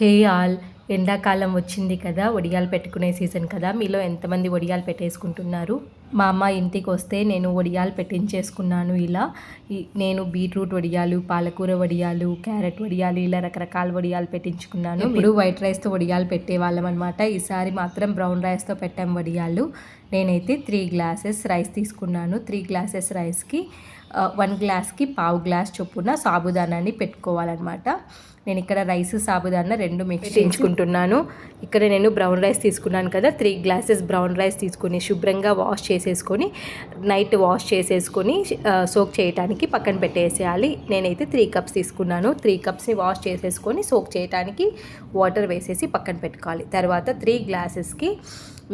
Hey all ఎండాకాలం వచ్చింది కదా వడియాలు పెట్టుకునే సీజన్ కదా మీలో ఎంతమంది వడియాలు పెట్టేసుకుంటున్నారు? మా అమ్మ ఇంటికి వస్తే నేను వడియాలు పెట్టించేసుకున్నాను ఇలా. నేను బీట్రూట్ వడియాలు పాలకూర వడియాలు క్యారెట్ వడియాలు ఇలా రకరకాల వడియాలు పెట్టించుకున్నాను. ఇప్పుడు వైట్ రైస్తో వడియాలు పెట్టేవాళ్ళం అనమాట ఈసారి మాత్రం బ్రౌన్ రైస్తో పెట్టాం వడియాలు. నేనైతే త్రీ గ్లాసెస్ రైస్ తీసుకున్నాను. త్రీ గ్లాసెస్ రైస్కి వన్ గ్లాస్కి పావు గ్లాస్ చొప్పున సాబుదానాన్ని పెట్టుకోవాలన్నమాట. నేను ఇక్కడ రైస్ సాబుదానా రెండు మిక్స్ చేయించుకుంటున్నాను. ఇక్కడ నేను బ్రౌన్ రైస్ తీసుకున్నాను కదా త్రీ గ్లాసెస్ బ్రౌన్ రైస్ తీసుకుని శుభ్రంగా వాష్ చేసేసుకొని నైట్ వాష్ చేసేసుకొని సోక్ చేయడానికి పక్కన పెట్టేసేయాలి. నేనైతే త్రీ కప్స్ తీసుకున్నాను. త్రీ కప్స్ని వాష్ చేసేసుకొని సోక్ చేయడానికి వాటర్ వేసేసి పక్కన పెట్టుకోవాలి. తర్వాత త్రీ గ్లాసెస్కి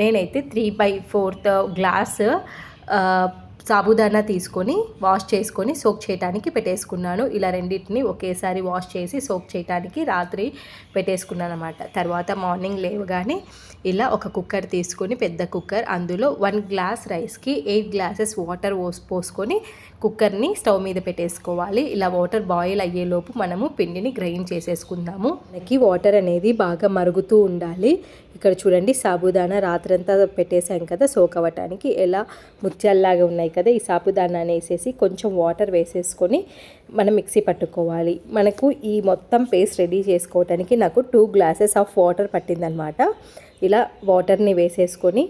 నేనైతే three by fourth glass sabudana తీసుకొని వాష్ చేసుకొని సోక్ చేయడానికి పెట్టేసుకున్నాను. ఇలా రెండింటిని ఒకేసారి వాష్ చేసి సోక్ చేయడానికి రాత్రి పెట్టేసుకున్నాను అనమాట తర్వాత మార్నింగ్ లేవగానే ఇలా ఒక కుక్కర్ తీసుకొని పెద్ద కుక్కర్ అందులో వన్ గ్లాస్ రైస్కి ఎయిట్ గ్లాసెస్ వాటర్ పోస్ పోసుకొని కుక్కర్ని స్టవ్ మీద పెట్టేసుకోవాలి. ఇలా వాటర్ బాయిల్ అయ్యేలోపు మనము పిండిని గ్రైండ్ చేసేసుకుందాము. మనకి వాటర్ అనేది బాగా మరుగుతూ ఉండాలి. ఇక్కడ చూడండి సాబుదానా రాత్రంతా పెట్టేసాం కదా సోక్ అవ్వటానికి. ఎలా ముత్యాల్లాగా ఉన్నాయి కదా ఈ సాబుదానాన్ని వేసేసి కొంచెం వాటర్ వేసేసుకొని మనం మిక్సీ పట్టుకోవాలి. మనకు ఈ మొత్తం పేస్ట్ రెడీ చేసుకోవటానికి నాకు టూ గ్లాసెస్ ఆఫ్ వాటర్ పట్టిందనమాట ఇలా వాటర్ని వేసేసుకొని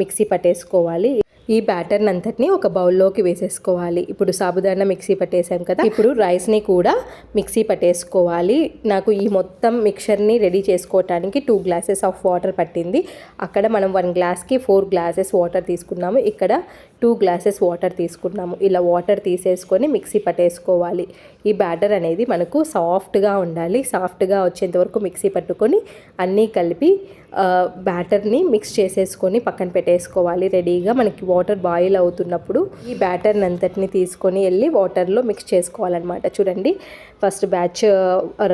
మిక్సీ పట్టేసుకోవాలి. ఈ బ్యాటర్ అంతటిని ఒక బౌల్లోకి వేసేసుకోవాలి. ఇప్పుడు సాబుదానా మిక్సీ పట్టేసాం కదా. ఇప్పుడు రైస్ని కూడా మిక్సీ పట్టేసుకోవాలి. నాకు ఈ మొత్తం మిక్చర్ని రెడీ చేసుకోవటానికి టూ గ్లాసెస్ ఆఫ్ వాటర్ పట్టింది. అక్కడ మనం వన్ గ్లాస్కి ఫోర్ గ్లాసెస్ వాటర్ తీసుకున్నాము. ఇక్కడ టూ గ్లాసెస్ వాటర్ తీసుకున్నాము. ఇలా వాటర్ తీసేసుకొని మిక్సీ పట్టేసుకోవాలి. ఈ బ్యాటర్ అనేది మనకు సాఫ్ట్గా ఉండాలి. సాఫ్ట్గా వచ్చేంత వరకు మిక్సీ పట్టుకొని అన్నీ కలిపి బ్యాటర్ని మిక్స్ చేసేసుకొని పక్కన పెట్టేసుకోవాలి. రెడీగా మనకి వాటర్ బాయిల్ అవుతున్నప్పుడు ఈ బ్యాటర్ని అంతటిని తీసుకొని వెళ్ళి వాటర్లో మిక్స్ చేసుకోవాలన్నమాట. చూడండి ఫస్ట్ బ్యాచ్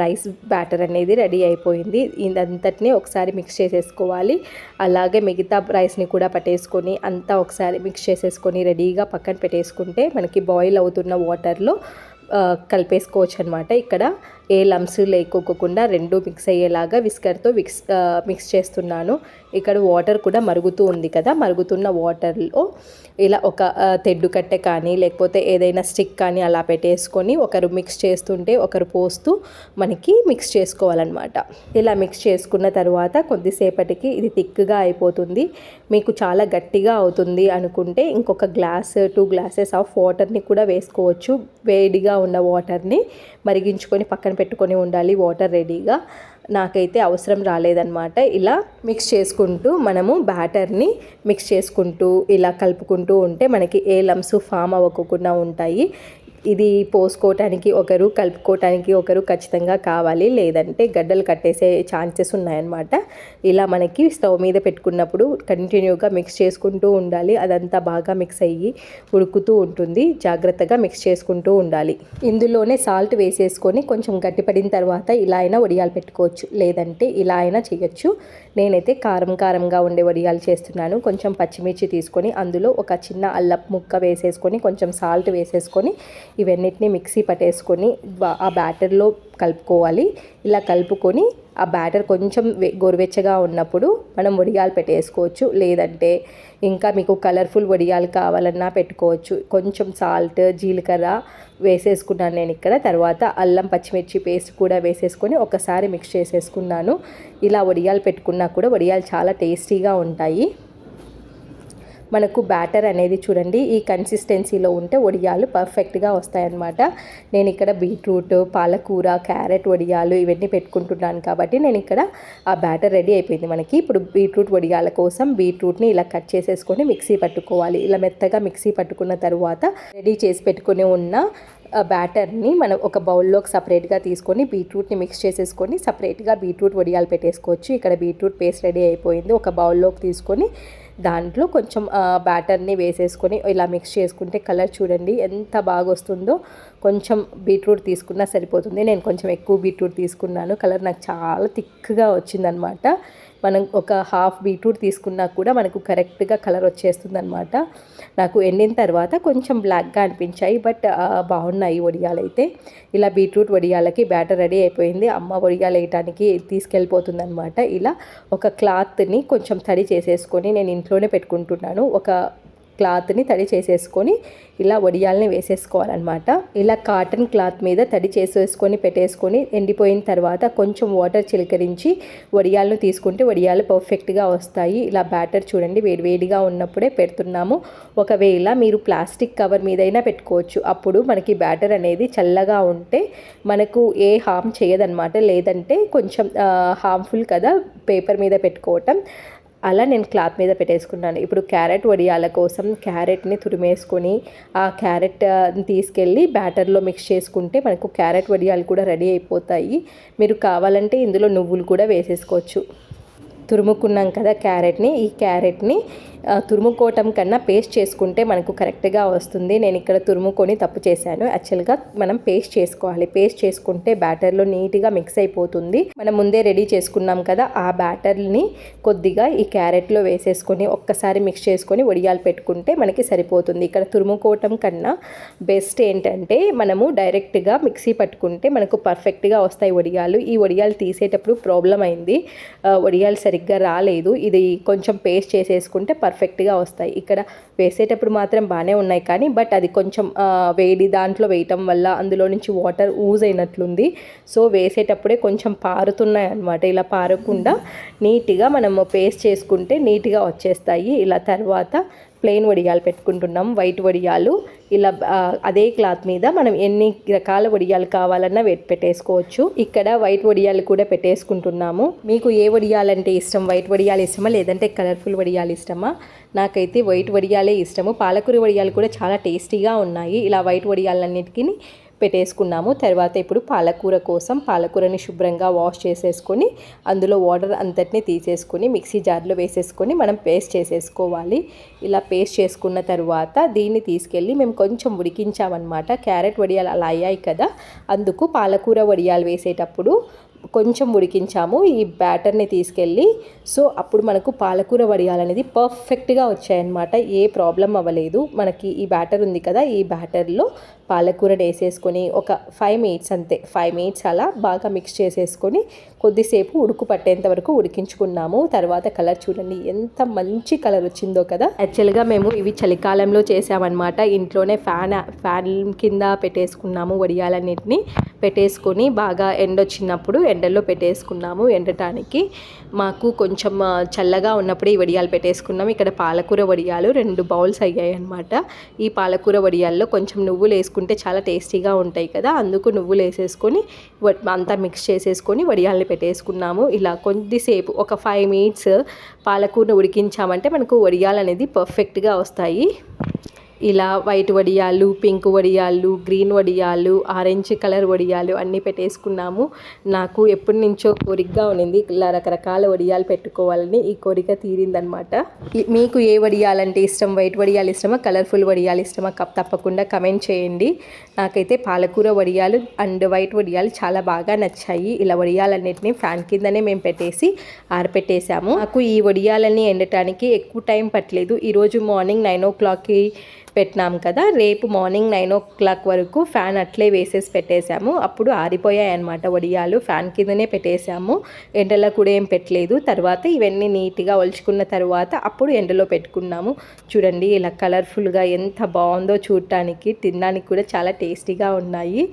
రైస్ బ్యాటర్ అనేది రెడీ అయిపోయింది. ఇదంతటిని ఒకసారి మిక్స్ చేసేసుకోవాలి. అలాగే మిగతా రైస్ని కూడా పట్టేసుకొని అంతా ఒకసారి మిక్స్ చేసేసుకొని రెడీగా పక్కన పెట్టేసుకుంటే మనకి బాయిల్ అవుతున్న వాటర్లో కలిపేసుకోవచ్చు అనమాట ఇక్కడ ఏ లమ్స్ లేకోకుండా రెండు మిక్స్ అయ్యేలాగా విస్కర్తో మిక్స్ మిక్స్ చేస్తున్నాను. ఇక్కడ వాటర్ కూడా మరుగుతూ ఉంది కదా మరుగుతున్న వాటర్లో ఇలా ఒక తెడ్డు కట్టె కానీ లేకపోతే ఏదైనా స్టిక్ కానీ అలా పెట్టేసుకొని ఒకరు మిక్స్ చేస్తుంటే ఒకరు పోస్తూ మనకి మిక్స్ చేసుకోవాలన్నమాట. ఇలా మిక్స్ చేసుకున్న తర్వాత కొద్దిసేపటికి ఇది థిక్గా అయిపోతుంది. మీకు చాలా గట్టిగా అవుతుంది అనుకుంటే ఇంకొక గ్లాస్ టూ గ్లాసెస్ ఆఫ్ వాటర్ని కూడా వేసుకోవచ్చు. వేడిగా ఉన్న వాటర్ని మరిగించుకొని పక్కన పెట్టుకొని ఉండాలి వాటర్ రెడీగా. నాకైతే అవసరం రాలేదన్నమాట. ఇలా మిక్స్ చేసుకుంటూ మనము బ్యాటర్ని మిక్స్ చేసుకుంటూ ఇలా కలుపుకుంటూ ఉంటే మనకి ఏ లమ్స్ ఫామ్ అవ్వకుండా ఉంటాయి. ఇది పోసుకోవటానికి ఒకరు కలుపుకోవటానికి ఒకరు ఖచ్చితంగా కావాలి. లేదంటే గడ్డలు కట్టేసే ఛాన్సెస్ ఉన్నాయన్నమాట. ఇలా మనకి స్టవ్ మీద పెట్టుకున్నప్పుడు కంటిన్యూగా మిక్స్ చేసుకుంటూ ఉండాలి. అదంతా బాగా మిక్స్ అయ్యి ఉడుకుతూ ఉంటుంది. జాగ్రత్తగా మిక్స్ చేసుకుంటూ ఉండాలి. ఇందులోనే సాల్ట్ వేసేసుకొని కొంచెం గట్టిపడిన తర్వాత ఇలా అయినా వడియాలు పెట్టుకోవచ్చు. లేదంటే ఇలా అయినా చేయొచ్చు. నేనైతే కారం కారంగా ఉండే వడియాలు చేస్తున్నాను. కొంచెం పచ్చిమిర్చి తీసుకొని అందులో ఒక చిన్న అల్లపు ముక్క వేసేసుకొని కొంచెం సాల్ట్ వేసేసుకొని ఇవన్నిటిని మిక్సీ పట్టేసుకొని ఆ బ్యాటర్లో కలుపుకోవాలి. ఇలా కలుపుకొని ఆ బ్యాటర్ కొంచెం గోరువెచ్చగా ఉన్నప్పుడు మనం వడియాలు పెట్టేసుకోవచ్చు. లేదంటే ఇంకా మీకు కలర్ఫుల్ వడియాలు కావాలన్నా పెట్టుకోవచ్చు. కొంచెం సాల్ట్ జీలకర్ర వేసేసుకున్నాను నేను ఇక్కడ. తర్వాత అల్లం పచ్చిమిర్చి పేస్ట్ కూడా వేసేసుకొని ఒకసారి మిక్స్ చేసేసుకున్నాను. ఇలా వడియాలు పెట్టుకున్నా కూడా వడియాలు చాలా టేస్టీగా ఉంటాయి. మనకు బ్యాటర్ అనేది చూడండి ఈ కన్సిస్టెన్సీలో ఉంటే వడియాలు పర్ఫెక్ట్గా వస్తాయన్నమాట. నేను ఇక్కడ బీట్రూట్ పాలకూర క్యారెట్ వడియాలు ఇవన్నీ పెట్టుకుంటున్నాను కాబట్టి నేను ఇక్కడ ఆ బ్యాటర్ రెడీ అయిపోయింది మనకి. ఇప్పుడు బీట్రూట్ వడియాల కోసం బీట్రూట్ని ఇలా కట్ చేసేసుకొని మిక్సీ పట్టుకోవాలి. ఇలా మెత్తగా మిక్సీ పట్టుకున్న తర్వాత రెడీ చేసి పెట్టుకుని ఉన్న బ్యాటర్ని మనం ఒక బౌల్లోకి సపరేట్గా తీసుకొని బీట్రూట్ని మిక్స్ చేసేసుకొని సపరేట్గా బీట్రూట్ వడియాలు పెట్టేసుకోవచ్చు. ఇక్కడ బీట్రూట్ పేస్ట్ రెడీ అయిపోయింది. ఒక బౌల్లోకి తీసుకొని దాంట్లో కొంచెం బ్యాటర్ని వేసేసుకొని ఇలా మిక్స్ చేసుకుంటే కలర్ చూడండి ఎంత బాగా వస్తుందో కొంచెం బీట్రూట్ తీసుకున్నా సరిపోతుంది. నేను కొంచెం ఎక్కువ బీట్రూట్ తీసుకున్నాను. కలర్ నాకు చాలా థిక్గా వచ్చిందనమాట. మనం ఒక హాఫ్ బీట్రూట్ తీసుకున్నా కూడా మనకు కరెక్ట్గా కలర్ వచ్చేస్తుంది అనమాట నాకు ఎండిన తర్వాత కొంచెం బ్లాక్గా అనిపించాయి బట్ బాగున్నాయి వడియాలు అయితే ఇలా బీట్రూట్ వడియాలకి బ్యాటర్ రెడీ అయిపోయింది. అమ్మ వడియాలు వేయటానికి తీసుకెళ్ళిపోతుంది అనమాట ఇలా ఒక క్లాత్ని కొంచెం తడి చేసేసుకొని నేను ఇంట్లోనే పెట్టుకుంటున్నాను. ఒక క్లాత్ని తడి చేసేసుకొని ఇలా వడియాలని వేసేసుకోవాలన్నమాట. ఇలా కాటన్ క్లాత్ మీద తడి చేసేసుకొని పెట్టేసుకొని ఎండిపోయిన తర్వాత కొంచెం వాటర్ చిలకరించి వడియాలను తీసుకుంటే వడియాలు పర్ఫెక్ట్గా వస్తాయి. ఇలా బ్యాటర్ చూడండి వేడివేడిగా ఉన్నప్పుడే పెడుతున్నాము. ఒకవేళ మీరు ప్లాస్టిక్ కవర్ మీదైనా పెట్టుకోవచ్చు. అప్పుడు మనకి బ్యాటర్ అనేది చల్లగా ఉంటే మనకు ఏ హామ్ చేయదన్నమాట. లేదంటే కొంచెం హార్మ్ఫుల్ కదా పేపర్ మీద పెట్టుకోవటం. అలా నేను క్లాత్ మీద పెట్టేసుకున్నాను. ఇప్పుడు క్యారెట్ వడియాల కోసం క్యారెట్ని తురిమేసుకొని ఆ క్యారెట్ తీసుకెళ్ళి బ్యాటర్లో మిక్స్ చేసుకుంటే మనకు క్యారెట్ వడియాలు కూడా రెడీ అయిపోతాయి. మీరు కావాలంటే ఇందులో నువ్వులు కూడా వేసేసుకోవచ్చు. తురుముకున్నాం కదా క్యారెట్ని ఈ క్యారెట్ని తురుముకోవటం కన్నా పేస్ట్ చేసుకుంటే మనకు కరెక్ట్గా వస్తుంది. నేను ఇక్కడ తురుముకొని తప్పు చేశాను. యాక్చువల్గా మనం పేస్ట్ చేసుకోవాలి. పేస్ట్ చేసుకుంటే బ్యాటర్లో నీట్గా మిక్స్ అయిపోతుంది. మనం ముందే రెడీ చేసుకున్నాం కదా ఆ బ్యాటర్ని కొద్దిగా ఈ క్యారెట్లో వేసేసుకొని ఒక్కసారి మిక్స్ చేసుకొని వడియాలు పెట్టుకుంటే మనకి సరిపోతుంది. ఇక్కడ తురుముకోవటం కన్నా బెస్ట్ ఏంటంటే మనము డైరెక్ట్గా మిక్సీ పట్టుకుంటే మనకు పర్ఫెక్ట్గా వస్తాయి వడియాలు. ఈ వడియాలు తీసేటప్పుడు ప్రాబ్లం అయింది. వడియాలు సరిగ్గా రాలేదు. ఇది కొంచెం పేస్ట్ చేసేసుకుంటే పర్ఫెక్ట్ పర్ఫెక్ట్గా వస్తాయి. ఇక్కడ వేసేటప్పుడు మాత్రం బాగానే ఉన్నాయి కానీ బట్ అది కొంచెం వేడి దాంట్లో వేయటం వల్ల అందులో నుంచి వాటర్ ఊజ్ అయినట్లుంది సో వేసేటప్పుడే కొంచెం పారుతున్నాయి అనమాట ఇలా పారకుండా నీట్గా మనము పేస్ట్ చేసుకుంటే నీట్గా వచ్చేస్తాయి. ఇలా తర్వాత ప్లెయిన్ వడియాలు పెట్టుకుంటున్నాం వైట్ వడియాలు. ఇలా అదే క్లాత్ మీద మనం ఎన్ని రకాల వడియాలు కావాలన్నా పెట్టేసుకోవచ్చు. ఇక్కడ వైట్ వడియాలు కూడా పెట్టేసుకుంటున్నాము. మీకు ఏ వడియాలంటే ఇష్టం? వైట్ వడియాలు ఇష్టమా? లేదంటే కలర్ఫుల్ వడియాలు ఇష్టమా? నాకైతే వైట్ వడియాలే ఇష్టము. పాలకూర వడియాలు కూడా చాలా టేస్టీగా ఉన్నాయి. ఇలా వైట్ వడియాలన్నిటికీ పెట్టేసుకున్నాము. తర్వాత ఇప్పుడు పాలకూర కోసం పాలకూరని శుభ్రంగా వాష్ చేసేసుకొని అందులో వాటర్ అంతటిని తీసేసుకొని మిక్సీ జార్లో వేసేసుకొని మనం పేస్ట్ చేసేసుకోవాలి. ఇలా పేస్ట్ చేసుకున్న తర్వాత దీన్ని తీసుకెళ్ళి మేము కొంచెం ఉడికించామన్నమాట. క్యారెట్ వడియాలు అలా అయ్యాయి కదా అందుకు పాలకూర వడియాలు వేసేటప్పుడు కొంచెం ఉడికించాము ఈ బ్యాటర్ని తీసుకెళ్ళి. సో అప్పుడు మనకు పాలకూర వడియాలనేది పర్ఫెక్ట్గా వచ్చాయన్నమాట. ఏ ప్రాబ్లం అవ్వలేదు. మనకి ఈ బ్యాటర్ ఉంది కదా ఈ బ్యాటర్లో పాలకూరని వేసేసుకొని ఒక ఫైవ్ మినిట్స్ అంతే ఫైవ్ మినిట్స్ అలా బాగా మిక్స్ చేసేసుకొని కొద్దిసేపు ఉడుకు పట్టేంత వరకు ఉడికించుకున్నాము. తర్వాత కలర్ చూడండి ఎంత మంచి కలర్ వచ్చిందో కదా. యాక్చువల్గా మేము ఇవి చలికాలంలో చేసామన్నమాట. ఇంట్లోనే ఫ్యాన్ ఫ్యాన్ కింద పెట్టేసుకున్నాము వడియాలన్నింటినీ. పెట్టేసుకొని బాగా ఎండొచ్చినప్పుడు ఎండల్లో పెట్టేసుకున్నాము ఎండటానికి. మాకు కొంచెం చల్లగా ఉన్నప్పుడే ఈ వడియాలు పెట్టేసుకున్నాము ఇక్కడ పాలకూర వడియాలు రెండు బౌల్స్ అయ్యాయి అనమాట ఈ పాలకూర వడియాల్లో కొంచెం నువ్వులు వేసుకుంటే చాలా టేస్టీగా ఉంటాయి కదా. అందుకు నువ్వులు వేసేసుకొని అంతా మిక్స్ చేసేసుకొని వడియాల్ని పెట్టేసుకున్నాము. ఇలా కొద్దిసేపు ఒక ఫైవ్ మినిట్స్ పాలకూరను ఉడికించామంటే మనకు వడియాలు అనేది పర్ఫెక్ట్గా వస్తాయి. ఇలా వైట్ వడియాలు పింక్ వడియాలు గ్రీన్ వడియాలు ఆరెంజ్ కలర్ వడియాలు అన్నీ పెట్టేసుకున్నాము. నాకు ఎప్పటి నుంచో కోరికగా ఉన్నింది ఇలా రకరకాల వడియాలు పెట్టుకోవాలని ఈ కోరిక తీరిందనమాట మీకు ఏ వడియాలంటే ఇష్టం? వైట్ వడియాలు ఇష్టమా? కలర్ఫుల్ వడియాలు ఇష్టమా? కప్ తప్పకుండా కమెంట్ చేయండి. నాకైతే పాలకూర వడియాలు అండ్ వైట్ వడియాలు చాలా బాగా నచ్చాయి. ఇలా వడియాలన్నింటినీ ఫ్యాన్ కిందనే మేము పెట్టేసి ఆరపెట్టేసాము నాకు ఈ వడియాలన్నీ ఎండటానికి ఎక్కువ టైం పట్టలేదు. ఈరోజు మార్నింగ్ నైన్ ఓ క్లాక్కి పెట్టినాం కదా రేపు మార్నింగ్ నైన్ ఓ క్లాక్ వరకు ఫ్యాన్ అట్లే వేసేసి పెట్టేశాము. అప్పుడు ఆరిపోయాయి అనమాట వడియాలు ఫ్యాన్ కిందనే పెట్టేశాము. ఎండలో కూడా ఏం పెట్టలేదు. తర్వాత ఇవన్నీ నీట్గా ఒలుచుకున్న తర్వాత అప్పుడు ఎండలో పెట్టుకున్నాము. చూడండి ఇలా కలర్ఫుల్గా ఎంత బాగుందో చూడటానికి తినడానికి కూడా చాలా టేస్టీగా ఉన్నాయి.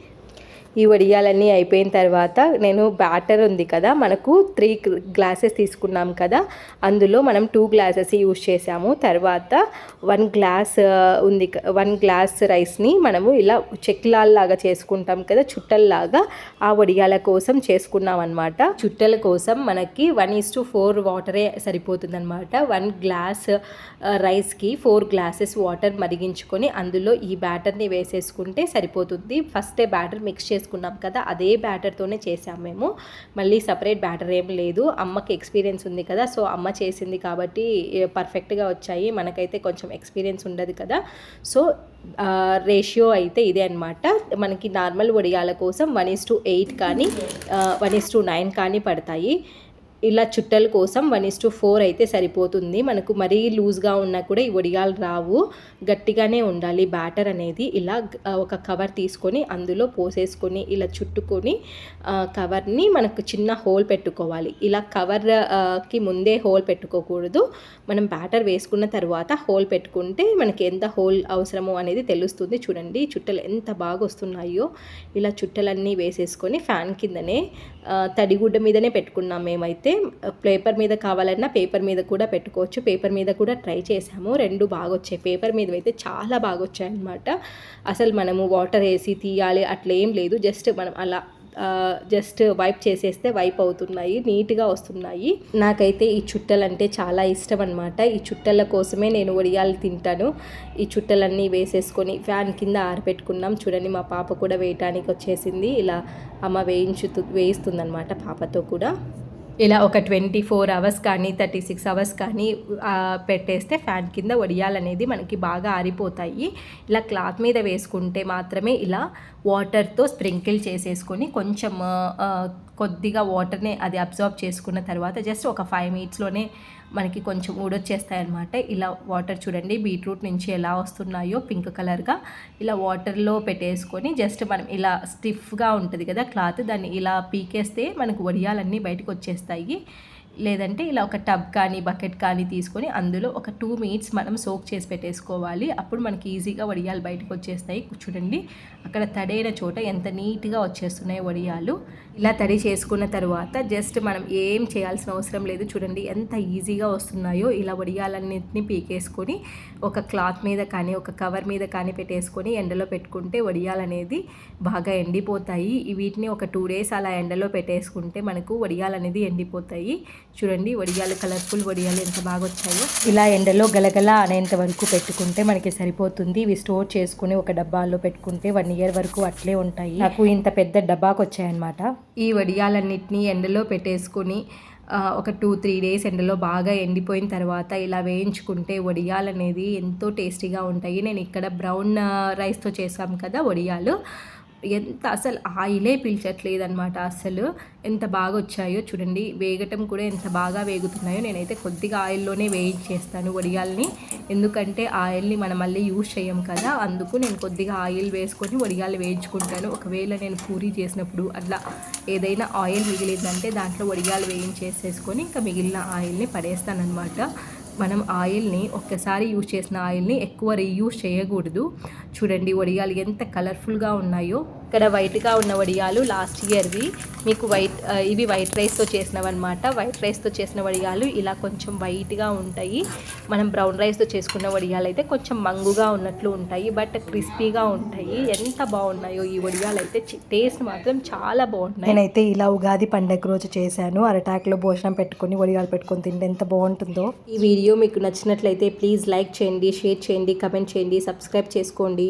ఈ వడియాలన్నీ అయిపోయిన తర్వాత నేను బ్యాటర్ ఉంది కదా మనకు త్రీ గ్లాసెస్ తీసుకున్నాం కదా అందులో మనం టూ గ్లాసెస్ యూజ్ చేసాము తర్వాత వన్ గ్లాస్ ఉంది వన్ గ్లాస్ రైస్ని మనము ఇలా చెక్లాల్లాగా చేసుకుంటాం కదా చుట్టల్లాగా ఆ వడియాల కోసం చేసుకున్నాం అనమాట చుట్టల కోసం మనకి వన్ ఈస్ టు ఫోర్ వాటరే సరిపోతుంది అనమాట వన్ గ్లాస్ రైస్కి ఫోర్ గ్లాసెస్ వాటర్ మరిగించుకొని అందులో ఈ బ్యాటర్ని వేసేసుకుంటే సరిపోతుంది. ఫస్టే బ్యాటర్ మిక్స్ చేసి చేసుకున్నాం కదా అదే బ్యాటర్తోనే చేసాం మేము. మళ్ళీ సపరేట్ బ్యాటర్ ఏం లేదు. అమ్మకి ఎక్స్పీరియన్స్ ఉంది కదా సో అమ్మ చేసింది కాబట్టి పర్ఫెక్ట్గా వచ్చాయి. మనకైతే కొంచెం ఎక్స్పీరియన్స్ ఉండదు కదా. సో రేషియో అయితే ఇదే అనమాట మనకి నార్మల్ వడియాల కోసం వన్ ఇస్ టు ఎయిట్ కానీ వన్ ఇస్ టు నైన్ కానీ పడతాయి. ఇలా చుట్టల కోసం వన్ ఇస్ టు ఫోర్ అయితే సరిపోతుంది. మనకు మరీ లూజ్గా ఉన్నా కూడా ఈ ఒడిగాలు రావు. గట్టిగానే ఉండాలి. బ్యాటర్ అనేది ఇలా ఒక కవర్ తీసుకొని అందులో పోసేసుకొని ఇలా చుట్టుకొని కవర్ని మనకు చిన్న హోల్ పెట్టుకోవాలి. ఇలా కవర్కి ముందే హోల్ పెట్టుకోకూడదు. మనం బ్యాటర్ వేసుకున్న తర్వాత హోల్ పెట్టుకుంటే మనకి ఎంత హోల్ అవసరమో అనేది తెలుస్తుంది. చూడండి చుట్టలు ఎంత బాగా వస్తున్నాయో. ఇలా చుట్టలన్నీ వేసేసుకొని ఫ్యాన్ కిందనే తడిగుడ్డ మీదనే పెట్టుకున్నాం మేమైతే. పేపర్ మీద కావాలన్నా పేపర్ మీద కూడా పెట్టుకోవచ్చు. పేపర్ మీద కూడా ట్రై చేసాము రెండు బాగా వచ్చాయి పేపర్ మీద అయితే చాలా బాగా వచ్చాయన్నమాట అసలు మనము వాటర్ వేసి తీయాలి అట్లా ఏం లేదు. జస్ట్ మనం అలా జస్ట్ వైప్ చేసేస్తే వైప్ అవుతున్నాయి. నీట్గా వస్తున్నాయి. నాకైతే ఈ చుట్టలు అంటే చాలా ఇష్టం అనమాట ఈ చుట్టల కోసమే నేను ఒడియాలు తింటాను. ఈ చుట్టలన్నీ వేసేసుకొని ఫ్యాన్ కింద ఆరబెట్టుకున్నాం చూడండి మా పాప కూడా వేయటానికి వచ్చేసింది ఇలా అమ్మ వేయించుతు వేయిస్తుందన్నమాట పాపతో కూడా. ఇలా ఒక ట్వంటీ ఫోర్ అవర్స్ కానీ థర్టీ సిక్స్ అవర్స్ కానీ పెట్టేస్తే ఫ్యాన్ కింద వడియాలు అనేది మనకి బాగా ఆరిపోతాయి. ఇలా క్లాత్ మీద వేసుకుంటే మాత్రమే ఇలా వాటర్తో స్ప్రింకిల్ చేసేసుకొని కొంచెం కొద్దిగా వాటర్ని అది అబ్జర్వ్ చేసుకున్న తర్వాత జస్ట్ ఒక ఫైవ్ మినిట్స్లోనే మనకి కొంచెం ఊడొచ్చేస్తాయన్నమాట. ఇలా వాటర్ చూడండి బీట్రూట్ నుంచి ఎలా వస్తున్నాయో పింక్ కలర్గా. ఇలా వాటర్లో పెట్టేసుకొని జస్ట్ మనం ఇలా స్టిఫ్గా ఉంటుంది కదా క్లాత్ దాన్ని ఇలా పీకేస్తే మనకు వడియాలన్నీ బయటకు వచ్చేస్తాయి లేదంటే ఇలా ఒక టబ్ కానీ బకెట్ కానీ తీసుకొని అందులో ఒక టూ మినిట్స్ మనం సోక్ చేసి పెట్టేసుకోవాలి. అప్పుడు మనకి ఈజీగా వడియాలు బయటకు వచ్చేస్తాయి. చూడండి అక్కడ తడైన చోట ఎంత నీట్గా వచ్చేస్తున్నాయి వడియాలు. ఇలా తడి చేసుకున్న తర్వాత జస్ట్ మనం ఏం చేయాల్సిన అవసరం లేదు. చూడండి ఎంత ఈజీగా వస్తున్నాయో ఇలా వడియాలన్నింటినీ పీకేసుకొని ఒక క్లాత్ మీద కానీ ఒక కవర్ మీద కానీ పెట్టేసుకొని ఎండలో పెట్టుకుంటే వడియాలు అనేది బాగా ఎండిపోతాయి. వీటిని ఒక టూ డేస్ అలా ఎండలో పెట్టేసుకుంటే మనకు వడియాలు అనేది ఎండిపోతాయి. చూడండి వడియాలు కలర్ఫుల్ వడియాలు ఎంత బాగా వచ్చాయో ఇలా ఎండలో గలగల అనేంత వరకు పెట్టుకుంటే మనకి సరిపోతుంది. ఇవి స్టోర్ చేసుకుని ఒక డబ్బాలో పెట్టుకుంటే వన్ ఇయర్ వరకు అట్లే ఉంటాయి. నాకు ఇంత పెద్ద డబ్బాకి వచ్చాయన్నమాట ఈ వడియాలన్నిటినీ ఎండలో పెట్టేసుకుని ఒక టూ త్రీ డేస్ ఎండలో బాగా ఎండిపోయిన తర్వాత ఇలా వేయించుకుంటే వడియాలు అనేది ఎంతో టేస్టీగా ఉంటాయి. నేను ఇక్కడ బ్రౌన్ రైస్తో చేసాం కదా వడియాలు. ఎంత అసలు ఆయిలే పీల్చట్లేదు అనమాట అసలు. ఎంత బాగా వచ్చాయో చూడండి. వేగటం కూడా ఎంత బాగా వేగుతున్నాయో నేనైతే కొద్దిగా ఆయిల్లోనే వేయించేస్తాను వడియాల్ని. ఎందుకంటే ఆయిల్ని మనం మళ్ళీ యూజ్ చేయం కదా. అందుకు నేను కొద్దిగా ఆయిల్ వేసుకొని వడియాలు వేయించుకుంటాను. ఒకవేళ నేను పూరీ చేసినప్పుడు అట్లా ఏదైనా ఆయిల్ మిగిలిందంటే దాంట్లో వడియాలు వేయించేసేసుకొని ఇంకా మిగిలిన ఆయిల్ని పడేస్తానమాట మనం ఆయిల్ని ఒక్కసారి యూజ్ చేసిన ఆయిల్ని ఎక్కువ రీయూజ్ చేయకూడదు. చూడండి వడియాలు ఎంత కలర్ఫుల్గా ఉన్నాయో. ఇక్కడ వైట్గా ఉన్న వడియాలు లాస్ట్ ఇయర్వి మీకు వైట్ ఇవి వైట్ రైస్తో చేసినవన్నమాట. వైట్ రైస్తో చేసిన వడియాలు ఇలా కొంచెం వైట్గా ఉంటాయి. మనం బ్రౌన్ రైస్తో చేసుకున్న వడియాలు అయితే కొంచెం మంగుగా ఉన్నట్లు ఉంటాయి బట్ క్రిస్పీగా ఉంటాయి. ఎంత బాగున్నాయో ఈ వడియాలు అయితే టేస్ట్ మాత్రం చాలా బాగున్నాయి. నేనైతే ఇలా ఉగాది పండగ రోజు చేశాను. అరటాకులో భోజనం పెట్టుకొని వడియాలు పెట్టుకొని తింటే ఎంత బాగుంటుందో. ఈ వీడియో మీకు నచ్చినట్లయితే ప్లీజ్ లైక్ చేయండి షేర్ చేయండి కమెంట్ చేయండి సబ్స్క్రైబ్ చేసుకోండి.